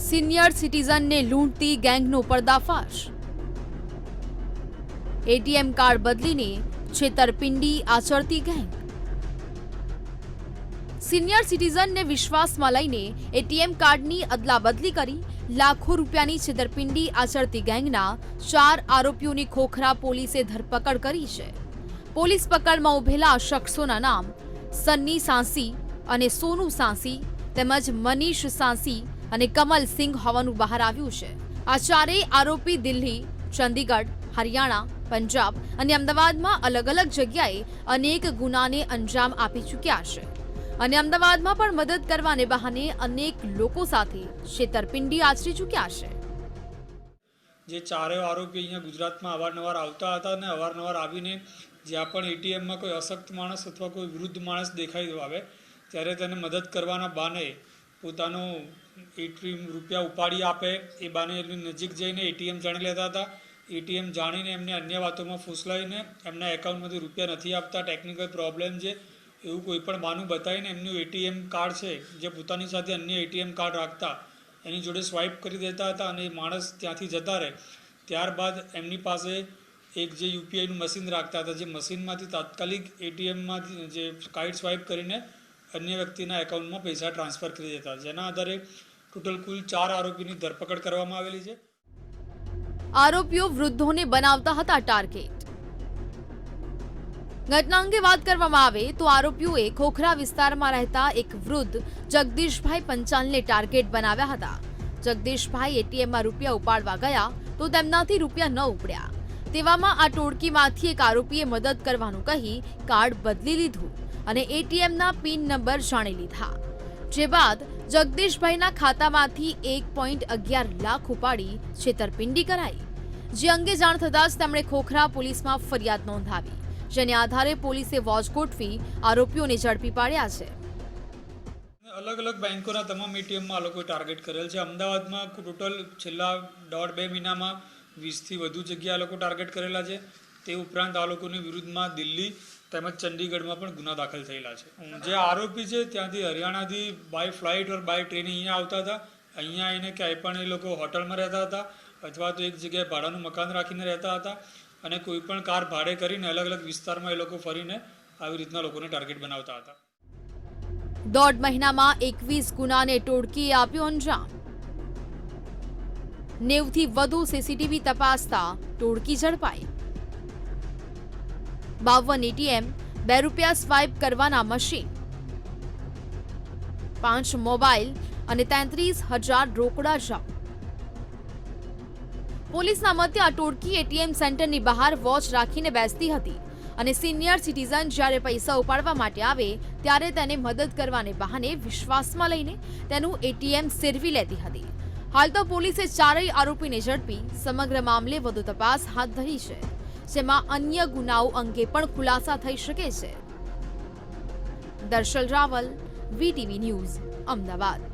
Senior સિટીઝનને લૂંટતી ગેંગનો પર્દાફાશ. ATM card બદલીને છેતરપિંડી આચરતી ગેંગ. સિનિયર સિટીઝનને વિશ્વાસમાં લઈને એટીએમ કાર્ડની અદલાબદલી કરી લાખો રૂપિયાની છેતરપિંડી આચરતી ગેંગના ચાર આરોપીઓની ખોખરા પોલીસે ધરપકડ કરી છે. પોલીસ પકડમાં ઉભેલા શખ્સોના નામ સન્ની સાંસી અને સોનુ સાંસી તેમજ મનીષ સાંસી અને કમલ સિંઘ હોવાનું બહાર આવ્યું છે. આ ચારેય આરોપી દિલ્હી, ચંદીગઢ, હરિયાણા, પંજાબ અને અમદાવાદમાં અલગ અલગ જગ્યાએ અનેક ગુનાને અંજામ આપી ચૂક્યા છે. અને અમદાવાદમાં પણ મદદ કરવાને બહાને અનેક લોકો સાથે છેતરપિંડી આચરી ચૂક્યા છે. જે ચારેય આરોપી અહીંયા ગુજરાતમાં અવારનવાર આવતા હતા અને અવારનવાર આવીને જ્યાં પણ એટીએમમાં કોઈ અશક્ત માણસ અથવા કોઈ વૃદ્ધ માણસ દેખાઈ આવે, ત્યારે તેને મદદ કરવાના બાને પોતાનો એટીએમ રૂપિયા ઉપાડી આપે, એ બાને એની નજીક જઈને એટીએમ જાણી લેતા હતા. એટીએમ જાણીને એમને અન્ય વાતોમાં ફૂસલાઈને એમના એકાઉન્ટમાંથી રૂપિયા નથી આપતા. ટેકનિકલ પ્રોબ્લેમ છે. એવું કોઈ પણ બાનું બતાવીને એમનું એટીએમ કાર્ડ છે, જે પોતાની સાથે અન્ય એટીએમ કાર્ડ રાખતા, એની જોડે સ્વાઇપ કરી દેતા હતા અને એ માણસ ત્યાંથી જતા રહે. ત્યારબાદ એમની પાસે એક જે યુપીઆઈનું મશીન રાખતા હતા, જે મશીનમાંથી તાત્કાલિક એટીએમમાંથી જે કાર્ડ સ્વાઇપ કરીને અન્ય વ્યક્તિના એકાઉન્ટમાં પૈસા ટ્રાન્સફર કરી દેતા. જેના આધારે ટોટલ કુલ ચાર આરોપીની ધરપકડ કરવામાં આવેલી છે. આરોપીઓ વૃદ્ધોને બનાવતા હતા ટાર્ગેટ. ઘટના અંગે વાત કરવામાં આવે તો આરોપીઓએ ખોખરા વિસ્તારમાં રહેતા એક વૃદ્ધ જગદીશભાઈ પંચાલને ટાર્ગેટ બનાવ્યા હતા. જગદીશભાઈ એટીએમમાં રૂપિયા ઉપાડવા ગયા તો તેમનાથી રૂપિયા ન ઉપડ્યા. તેવામાં આ ટોળકીમાંથી એક આરોપીએ મદદ કરવાનું કહી કાર્ડ બદલી લીધું અને એટીએમના પિન નંબર જાણી લીધા. જે બાદ જગદીશભાઈના ખાતામાંથી એક પોઈન્ટ અગિયાર લાખ ઉપાડી છેતરપિંડી કરાઈ. જે અંગે જાણ થતાં જ તેમણે ખોખરા પોલીસમાં ફરિયાદ નોંધાવી, જેને આધારે પોલીસે વોચ ગોઠવી આરોપીઓને ઝડપી પાડ્યા છે. અલગ અલગ બેન્કોના તમામ એટીએમમાં આ લોકોએ ટાર્ગેટ કરેલ છે. અમદાવાદમાં ટોટલ છેલ્લા દોઢ બે મહિનામાં વીસથી વધુ જગ્યા આ લોકો ટાર્ગેટ કરેલા છે. તે ઉપરાંત આ લોકોની વિરુદ્ધમાં દિલ્હી તેમજ ચંડીગઢમાં પણ ગુના દાખલ થયેલા છે. જે આરોપી છે ત્યાંથી હરિયાણાથી by flight or by train અહીંયા આવતા હતા. અહીંયા આવીને ક્યાંય પણ એ લોકો હોટલમાં રહેતા હતા અથવા તો એક જગ્યાએ ભાડાનું મકાન રાખીને રહેતા હતા અને કોઈ પણ કાર ભાડે કરીને અલગ અલગ વિસ્તારમાં એ લોકો ફરીને આવી રીતના લોકોને ટાર્ગેટ બનાવતા હતા. દોઢ મહિનામાં એકવીસ ગુનાને ટોળકીએ આપ્યો અંજામ. નેવથી વધુ સીસીટીવી તપાસતા ટોળકી ઝડપાઈ. બાવન એટીએમ, બે રૂપિયા સ્વાઇપ કરવાના મશીન. પાંચ મોબાઈલ અને તેત્રીસ હજાર રોકડા જપ્ત. પોલીસના મતે આ ટોળકી એટીએમ સેન્ટરની બહાર વોચ રાખીને બેસતી હતી અને સિનિયર સિટીઝન જ્યારે પૈસા ઉપાડવા માટે આવે ત્યારે તેને મદદ કરવાને બહાને વિશ્વાસમાં લઈને તેનું એટીએમ સેરવી લેતી હતી. હાલ તો પોલીસે ચારેય આરોપીને ઝડપી. સમગ્ર મામલે વધુ તપાસ હાથ ધરી છે, જેમાં અન્ય ગુનાઓ અંગે પણ ખુલાસા થઈ શકે છે. Darshal Raval, VTV news, Ahmedabad.